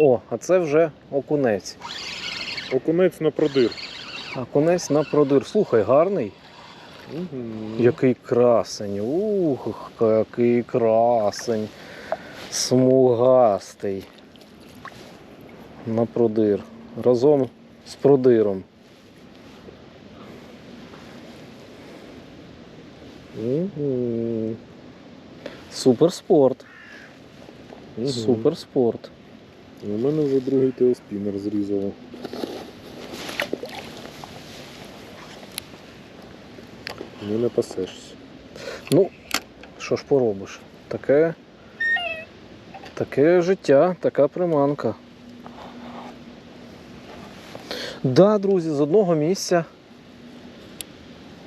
О, а це вже окунець. Окунець на продир. Окунець на продир. Слухай, гарний. Угу. Який красень. Ух, який красень. Смугастий. На продир. Разом з продиром. Угу. Суперспорт. Угу. Суперспорт. У мене вже другий теоспінер зрізало. Не напасешся. Ну, що ж поробиш? Таке. Таке життя, така приманка. Да, друзі, з одного місця